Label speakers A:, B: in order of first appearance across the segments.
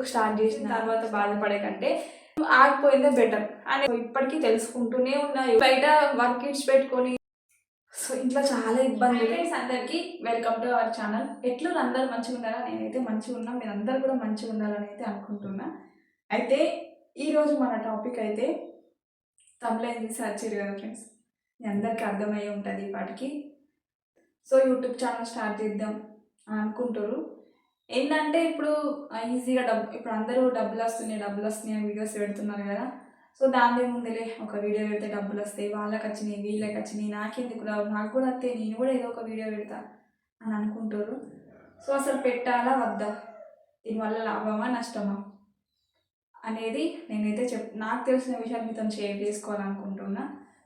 A: ఎందుకు స్టార్ట్ చేసిన తర్వాత బాధపడే కంటే ఆగిపోయిందే బెటర్ అని ఇప్పటికీ తెలుసుకుంటూనే ఉన్నాయి బయట వర్క్ కిట్స్ పెట్టుకొని. సో ఇంట్లో చాలా ఇబ్బంది ఫ్రెండ్స్ అందరికీ వెల్కమ్ టు అవర్ ఛానల్. ఎట్లు అందరూ మంచిగా ఉన్నారా? నేనైతే మంచిగా ఉన్నా. మీరు అందరు కూడా మంచిగా ఉండాలని అయితే అనుకుంటున్నా. అయితే ఈరోజు మన టాపిక్ అయితే తమిళైంది సర్చ్ చేయరు కదా ఫ్రెండ్స్? మీ అందరికీ అర్థమయ్యే ఉంటుంది వాటికి సో యూట్యూబ్ ఛానల్ స్టార్ట్ చేద్దాం అని అనుకుంటారు ఏంటంటే ఇప్పుడు ఈజీగా డబ్బు ఇప్పుడు అందరూ డబ్బులు వస్తున్నాయి డబ్బులు వస్తున్నాయి అని వీడియోస్ పెడుతున్నారు కదా. సో దాని ముందులే ఒక వీడియో పెడితే డబ్బులు వస్తాయి వాళ్ళకి వచ్చినాయి వీళ్ళకి వచ్చినాయి నాకెందుకు రావు నాకు కూడా వస్తాయి నేను కూడా ఏదో ఒక వీడియో పెడతా అని అనుకుంటారు. సో అసలు పెట్టాలా వద్దా? దీనివల్ల లాభమా నష్టమా? అనేది నేనైతే చెప్ నాకు తెలిసిన విషయాలు మీతో షేర్ చేసుకోవాలనుకుంటున్నా.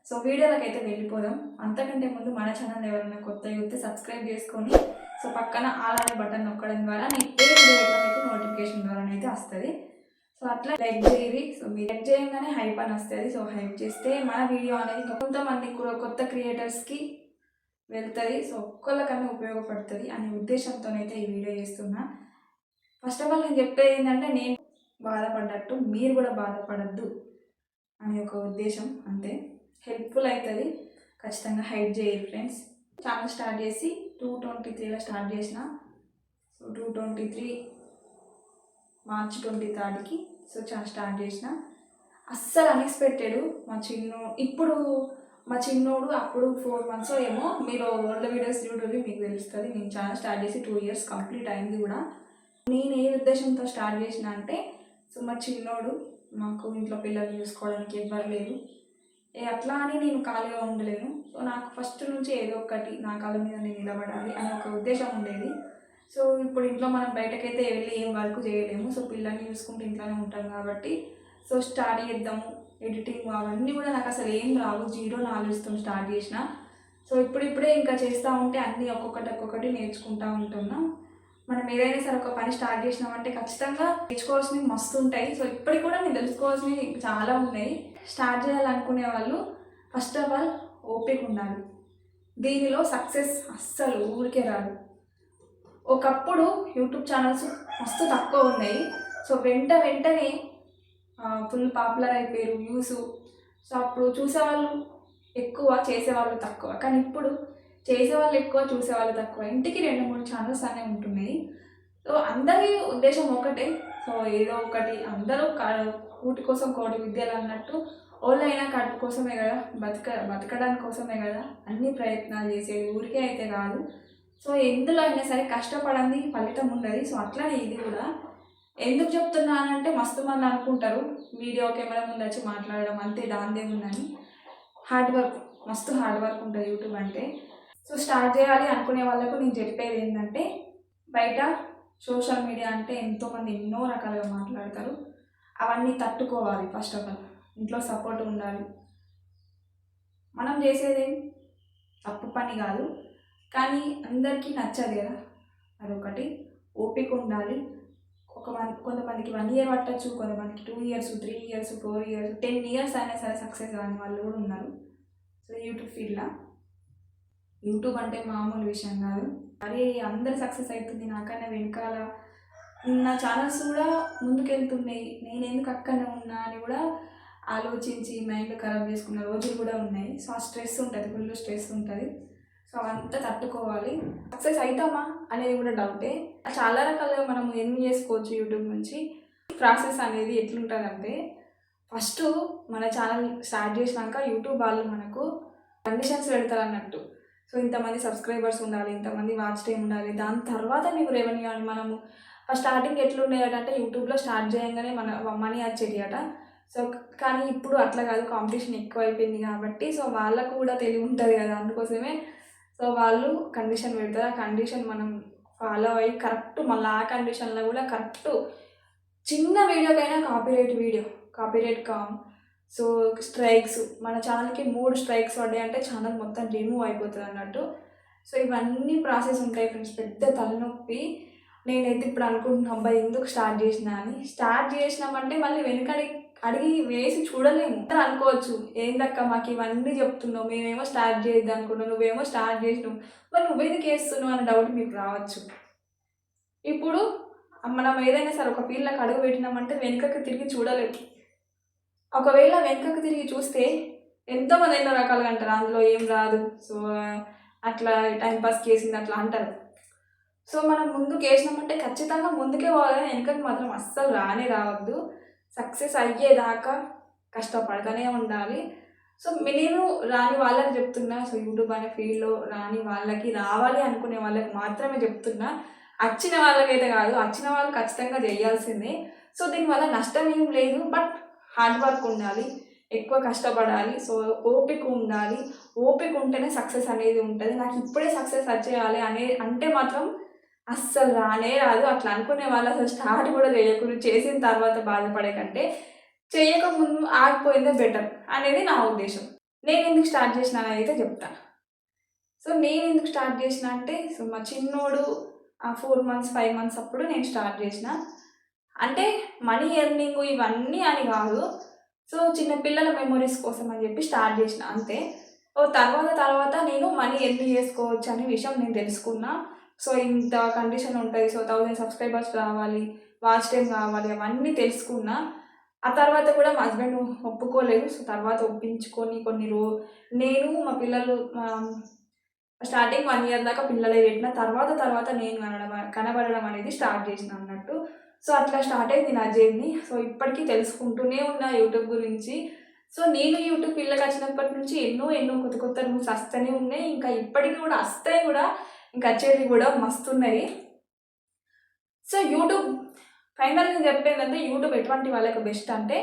A: సో వీడియోలకు అయితే వెళ్ళిపోదాం. అంతకంటే ముందు మన ఛానల్ ఎవరైనా కొత్త యూత్ సబ్స్క్రైబ్ చేసుకొని సో పక్కన ఆల్ అనే బటన్ నొక్కడం ద్వారా నేను ఏ వీడియో మీకు నోటిఫికేషన్ ద్వారా అయితే వస్తుంది. సో అట్లా లైక్ చేయరి సో మీరు లైక్ చేయగానే హైప్ అని వస్తుంది. సో హైప్ చేస్తే మన వీడియో అనేది ఇంకా కొంతమంది కూడా కొత్త క్రియేటర్స్కి వెళ్తుంది. సో ఒక్కళ్ళకన్నా ఉపయోగపడుతుంది అనే ఉద్దేశంతోనైతే ఈ వీడియో చేస్తున్నా. ఫస్ట్ ఆఫ్ ఆల్ నేను చెప్పేది ఏంటంటే నేను బాధపడ్డట్టు మీరు కూడా బాధపడద్దు అనే ఒక ఉద్దేశం అంతే. హెల్ప్ఫుల్ అవుతుంది. ఖచ్చితంగా హైప్ చేయరు ఫ్రెండ్స్. ఛానల్ స్టార్ట్ చేసి టూ ట్వంటీ త్రీలో స్టార్ట్ చేసిన. So two twenty three March twenty థర్డ్కి so channel start చేసిన. అస్సలు అన్ఎక్స్పెక్టెడ్ మా చిన్నో. ఇప్పుడు మా చిన్నోడు అప్పుడు ఫోర్ మంత్స్ ఏమో మీరు ఓల్డ్ వీడియోస్ చూడండి మీకు తెలుస్తుంది. నేను ఛానల్ స్టార్ట్ చేసి టూ ఇయర్స్ కంప్లీట్ అయింది కూడా. నేను ఏ ఉద్దేశంతో స్టార్ట్ చేసిన అంటే సో మా చిన్నోడు మాకు ఇంట్లో పిల్లల్ని చూసుకోవడానికి ఎవ్వరు లేరు. అట్లా అని నేను ఖాళీగా ఉండలేను. సో నాకు ఫస్ట్ నుంచి ఏదో ఒకటి నా కాళ్ళ మీద నేను నిలబడాలి అనే ఒక ఉద్దేశం ఉండేది. సో ఇప్పుడు ఇంట్లో మనం బయటకైతే వెళ్ళి ఏం వర్క్ చేయలేము. సో పిల్లల్ని చూసుకుంటూ ఇంట్లోనే ఉంటాం కాబట్టి సో స్టార్ట్ చేద్దాము ఎడిటింగ్ అవన్నీ కూడా నాకు అసలు ఏం రావు. జీరో నాలెడ్జ్తో స్టార్ట్ చేసిన. సో ఇప్పుడిప్పుడే ఇంకా చేస్తూ ఉంటే అన్నీ ఒక్కొక్కటి ఒక్కొక్కటి నేర్చుకుంటూ ఉంటున్నా. మనం ఏదైనా సరే ఒక పని స్టార్ట్ చేసినామంటే ఖచ్చితంగా నేర్చుకోవాల్సినవి మస్తు ఉంటాయి. సో ఇప్పటికి కూడా నేను తెలుసుకోవాల్సినవి చాలా ఉన్నాయి. స్టార్ట్ చేయాలనుకునే వాళ్ళు ఫస్ట్ ఆఫ్ ఆల్ ఓపిక ఉండాలి. దీనిలో సక్సెస్ అస్సలు ఊరికే రాదు. ఒకప్పుడు యూట్యూబ్ ఛానల్స్ మస్తు తక్కువ ఉన్నాయి. సో వెంట వెంటనే ఫుల్ పాపులర్ అయిపోయారు వ్యూస్. సో అప్పుడు చూసేవాళ్ళు ఎక్కువ చేసేవాళ్ళు తక్కువ. కానీ ఇప్పుడు చేసేవాళ్ళు ఎక్కువ చూసేవాళ్ళు తక్కువ. ఇంటికి రెండు మూడు ఛానల్స్ అనేవి ఉంటున్నాయి. సో అందరి ఉద్దేశం ఒకటే. సో ఏదో ఒకటి. అందరూ కూటి కోసం కోటి విద్యలు అన్నట్టు ఓళ్ళైనా కట్టు కోసమే కదా. బతక బతకడానికి కోసమే కదా. అన్ని ప్రయత్నాలు చేసేది ఊరికే అయితే కాదు. సో ఎందులో అయినా సరే కష్టపడని ఫలితం ఉండదు. సో అట్లనే ఇది కూడా. ఎందుకు చెప్తున్నానంటే మస్తు మంది అనుకుంటారు. వీడియో కెమెరా ముందు వచ్చి మాట్లాడడం అంతే దాందేముందని హార్డ్ వర్క్ మస్తు హార్డ్ వర్క్ ఉంటుంది యూట్యూబ్ అంటే. సో స్టార్ట్ చేయాలి అనుకునే వాళ్ళకు నేను చెప్పేది ఏంటంటే బయట సోషల్ మీడియా అంటే ఎంతోమంది ఎన్నో రకాలుగా మాట్లాడతారు. అవన్నీ తట్టుకోవాలి ఫస్ట్ ఆఫ్ ఆల్. ఇంట్లో సపోర్ట్ ఉండాలి. మనం చేసేది తప్పు పని కాదు. కానీ అందరికీ నచ్చదు కదా. అదొకటి. ఓపిక ఉండాలి. ఒక వన్ కొంతమందికి వన్ ఇయర్ పట్టచ్చు కొంతమందికి two years three years four years ten years అయినా సరే సక్సెస్ కాని వాళ్ళు కూడా ఉన్నారు. సో యూట్యూబ్ ఫీల్డ్లో. యూట్యూబ్ అంటే మామూలు విషయం కాదు. మరి అందరు సక్సెస్ అవుతుంది నాకన్నా వెనకాల నా ఛానల్స్ కూడా ముందుకెళ్తున్నాయి. నేను ఎందుకు అక్కడనే ఉన్నా అని కూడా ఆలోచించి మైండ్ ఖరాబ్ చేసుకున్న రోజులు కూడా ఉన్నాయి. సో ఆ స్ట్రెస్ ఉంటుంది ఫుల్ స్ట్రెస్ ఉంటుంది. సో అవంతా తట్టుకోవాలి. సక్సెస్ అవుతామా అనేది కూడా డౌటే చాలా రకాలుగా మనం ఎన్ని చేసుకోవచ్చు యూట్యూబ్ నుంచి. ప్రాసెస్ అనేది ఎట్లుంటుందంటే ఫస్ట్ మన ఛానల్ స్టార్ట్ చేసినాక యూట్యూబ్ వాళ్ళు మనకు కండిషన్స్ పెడతారు అన్నట్టు సో ఇంతమంది సబ్స్క్రైబర్స్ ఉండాలి ఇంతమంది వాచ్ టైం ఉండాలి. దాని తర్వాత మీకు రెవెన్యూ అని మనము ఫస్ట్ స్టార్టింగ్ ఎట్లుండేదట అంటే యూట్యూబ్లో స్టార్ట్ చేయగానే మన మనీ వచ్చేది అట సో కానీ ఇప్పుడు అట్లా కాదు కాంపిటీషన్ ఎక్కువ అయిపోయింది కాబట్టి సో వాళ్ళకు కూడా తెలివి ఉంటుంది కదా అందుకోసమే. సో వాళ్ళు కండిషన్ పెడతారు. ఆ కండిషన్ మనం ఫాలో అయ్యి కరెక్ట్ మళ్ళీ ఆ కండిషన్లో కూడా కరెక్ట్ చిన్న వీడియోకైనా కాపీరైట్ వీడియో కాపీరైట్ కామ్ సో స్ట్రైక్స్ మన ఛానల్కి మూడు స్ట్రైక్స్ పడ్డాయి అంటే ఛానల్ మొత్తం రిమూవ్ అయిపోతుంది అన్నట్టు. సో ఇవన్నీ ప్రాసెస్ ఉంటాయి ఫ్రెండ్స్ పెద్ద తలనొప్పి. నేనైతే ఇప్పుడు అనుకుంటున్నా అబ్బాయి ఎందుకు స్టార్ట్ చేసినా అని. స్టార్ట్ చేసినామంటే మళ్ళీ వెనకడి అడిగి వేసి చూడలేము. అందరూ అనుకోవచ్చు ఏందక్క మాకు ఇవన్నీ చెప్తున్నావు మేమేమో స్టార్ట్ చేద్దాం అనుకున్నావు నువ్వేమో స్టార్ట్ చేసినావు. మరి నువ్వెందుకు వేస్తున్నావు అనే డౌట్ మీకు రావచ్చు. ఇప్పుడు మనం ఏదైనా సరే ఒక ఫీల్డ్లోకి అడుగు పెట్టినామంటే వెనుకకి తిరిగి చూడలేము. ఒకవేళ వెనుకకు తిరిగి చూస్తే ఎంతోమంది ఎన్నో రకాలుగా అంటారు. అందులో ఏం రాదు. సో అట్లా టైంపాస్కి వేసింది చేసింది అట్లా అంటారు. సో మనం ముందుకు వేసినామంటే ఖచ్చితంగా ముందుకే పోవాలి. వెనుకకి మాత్రం అస్సలు రానే రావద్దు. సక్సెస్ అయ్యేదాకా కష్టపడతానే ఉండాలి. సో నేను రాని వాళ్ళకి చెప్తున్నా. సో యూట్యూబ్ అనే ఫీల్డ్లో రాని వాళ్ళకి రావాలి అనుకునే వాళ్ళకి మాత్రమే చెప్తున్నా. వచ్చిన వాళ్ళకైతే కాదు. వచ్చిన వాళ్ళు ఖచ్చితంగా చేయాల్సిందే. సో దీనివల్ల నష్టం ఏం లేదు. బట్ హార్డ్ వర్క్ ఉండాలి ఎక్కువ కష్టపడాలి సో ఓపిక ఉండాలి. ఓపిక ఉంటేనే సక్సెస్ అనేది ఉంటుంది. నాకు ఇప్పుడే సక్సెస్ వచ్చేయాలి అనే అంటే మాత్రం అస్సలు రానే రాదు. అట్లా అనుకునే వాళ్ళు అసలు స్టార్ట్ కూడా చేయకూడదు. చేసిన తర్వాత బాధపడే కంటే చేయకముందు ఆగిపోయిందే బెటర్ అనేది నా ఉద్దేశం. నేను ఎందుకు స్టార్ట్ చేసిన అయితే చెప్తాను సో నేను ఎందుకు స్టార్ట్ చేసిన అంటే సో మా చిన్నోడు ఫోర్ మంత్స్ ఫైవ్ మంత్స్ అప్పుడు నేను స్టార్ట్ చేసిన. అంటే మనీ ఎర్నింగ్ ఇవన్నీ అని కాదు. సో చిన్న పిల్లల మెమొరీస్ కోసం అని చెప్పి స్టార్ట్ చేసిన అంతే. ఓ తర్వాత తర్వాత నేను మనీ ఎర్న్ చేసుకోవచ్చు అనే విషయం నేను తెలుసుకున్నా. సో ఇంత కండిషన్ ఉంటుంది. సో థౌజండ్ సబ్స్క్రైబర్స్ రావాలి వాచ్ టైం కావాలి అవన్నీ తెలుసుకున్నా. ఆ తర్వాత కూడా మా హస్బెండ్ ఒప్పుకోలేదు. సో తర్వాత ఒప్పించుకొని కొన్ని రో నేను మా పిల్లలు స్టార్టింగ్ వన్ ఇయర్ దాకా పిల్లలే పెట్టిన. తర్వాత తర్వాత నేను కనడం కనబడడం అనేది స్టార్ట్ చేసిన అన్నట్టు. సో అట్లా స్టార్ట్ అయింది నా జర్నీ. సో ఇప్పటికీ తెలుసుకుంటూనే ఉన్నా యూట్యూబ్ గురించి. సో నేను యూట్యూబ్ పిల్లకి వచ్చినప్పటి నుంచి ఎన్నో ఎన్నో కొత్త కొత్త న్యూస్ వస్తూనే ఉన్నాయి. ఇంకా ఇప్పటికీ కూడా వస్తాయి కూడా. ఇంకా వచ్చేవి కూడా మస్తున్నాయి సో యూట్యూబ్ ఫైనల్ నేను చెప్పేదంటే యూట్యూబ్ ఎటువంటి వాళ్ళకి బెస్ట్ అంటే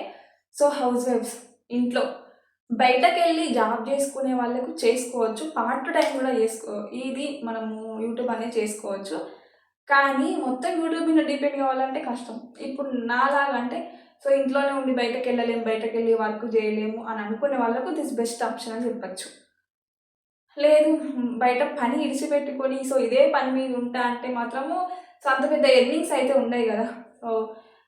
A: సో హౌస్ వైఫ్స్ ఇంట్లో. బయటకు వెళ్ళి జాబ్ చేసుకునే వాళ్ళకు చేసుకోవచ్చు. పార్ట్ టైం కూడా చేసుకో ఇది మనము యూట్యూబ్ అనేది చేసుకోవచ్చు. కానీ మొత్తం యూట్యూబ్ మీద డిపెండ్ కావాలంటే కష్టం. ఇప్పుడు నాలాగంటే సో ఇంట్లోనే ఉండి బయటకు వెళ్ళలేము బయటకు వెళ్ళి వర్క్ చేయలేము అని అనుకునే వాళ్ళకు దిస్ బెస్ట్ ఆప్షన్ అని చెప్పచ్చు. లేదు బయట పని ఇడిచిపెట్టుకొని సో ఇదే పని మీద ఉంటా అంటే మాత్రము సో అంత పెద్ద ఎర్నింగ్స్ అయితే ఉన్నాయి కదా. సో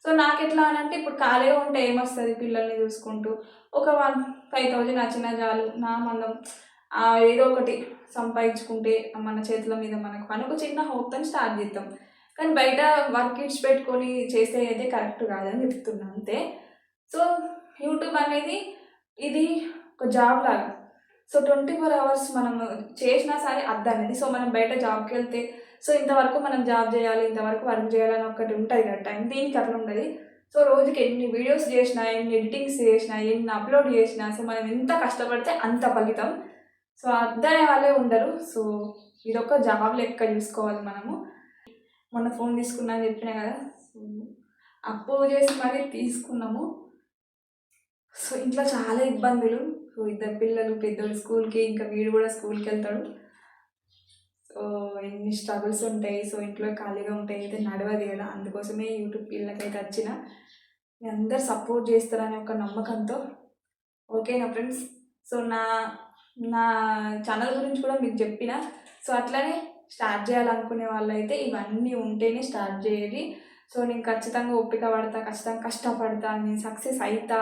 A: సో నాకు ఎట్లా అని అంటే ఇప్పుడు ఖాళీగా ఉంటే ఏమొస్తుంది పిల్లల్ని చూసుకుంటూ? ఒక వన్ ఫైవ్ థౌజండ్ వచ్చిన చాలు నా మందం. ఏదో ఒకటి. సంపాదించుకుంటే మన చేతుల మీద మనకు అని ఒక చిన్న హోప్తో స్టార్ట్ చేద్దాం. కానీ బయట వర్క్ ఇడ్స్ పెట్టుకొని చేసే అయితే కరెక్ట్ కాదని చెప్తున్నా అంతే. సో యూట్యూబ్ అనేది ఇది ఒక జాబ్ లాగా. సో ట్వంటీ ఫోర్ అవర్స్ మనం చేసినా సరే అర్థం అనేది. సో మనం బయట జాబ్కి వెళ్తే సో ఇంతవరకు మనం జాబ్ చేయాలి ఇంతవరకు వర్క్ చేయాలని ఒకటి ఉంటుంది కదా టైం దీనికి అట్లా ఉండదు. సో రోజుకి ఎన్ని వీడియోస్ చేసినా ఎన్ని ఎడిటింగ్స్ చేసినా ఎన్ని అప్లోడ్ చేసినా సో మనం ఎంత కష్టపడితే అంత ఫలితం. సో అర్థం వాళ్ళే ఉండరు. సో ఇదొక జాబ్ లెక్క చూసుకోవాలి మనము. మొన్న ఫోన్ తీసుకున్నా అని చెప్పినా కదా సో అప్పు చేసి మరీ తీసుకున్నాము. సో ఇంట్లో చాలా ఇబ్బందులు. సో ఇద్దరు పిల్లలు పెద్దోళ్ళు స్కూల్కి ఇంకా వీడు కూడా స్కూల్కి వెళ్తాడు. సో ఎన్ని స్ట్రగుల్స్ ఉంటాయి. సో ఇంట్లో ఖాళీగా ఉంటాయి అయితే నడవదు కదా. అందుకోసమే యూట్యూబ్ పిల్లకైతే వచ్చిన. మీ అందరు సపోర్ట్ చేస్తారనే ఒక నమ్మకంతో. ఓకేనా ఫ్రెండ్స్? సో నా నా ఛానల్ గురించి కూడా మీకు చెప్పిన. సో అట్లనే స్టార్ట్ చేయాలనుకునే వాళ్ళైతే ఇవన్నీ ఉంటేనే స్టార్ట్ చేయాలి సో నేను ఖచ్చితంగా ఓపిక పడతా ఖచ్చితంగా కష్టపడతా నేను సక్సెస్ అవుతా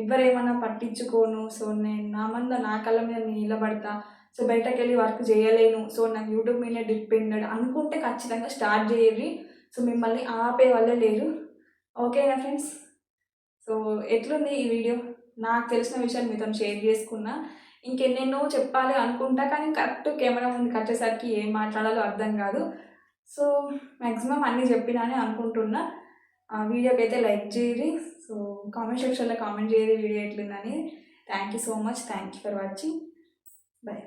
A: ఎవరేమన్నా పట్టించుకోను. సో నేను నా మంద నా కళ్ళ మీద నేను నిలబడతా. సో బయటకు వెళ్ళి వర్క్ చేయలేను. సో నాకు యూట్యూబ్ మీద డిపెండెడ్ అనుకుంటే ఖచ్చితంగా స్టార్ట్ చేయాలి సో మిమ్మల్ని ఆపే వల్ల లేరు. ఓకేనా ఫ్రెండ్స్ సో ఎట్లుంది ఈ వీడియో నాకు తెలిసిన విషయాలు మీతో షేర్ చేసుకున్నా. ఇంకెన్నెన్నో చెప్పాలి అనుకుంటా కానీ కరెక్ట్ కెమెరా ముందుకు వచ్చేసరికి ఏం మాట్లాడాలో అర్థం కాదు. సో మ్యాక్సిమం అన్నీ చెప్పినానే అనుకుంటున్నా. ఆ వీడియోకి అయితే లైక్ చేయరి సో కామెంట్ సెక్షన్లో కామెంట్ చేయరు video ఎట్లుందని. Thank you so much thank you for watching bye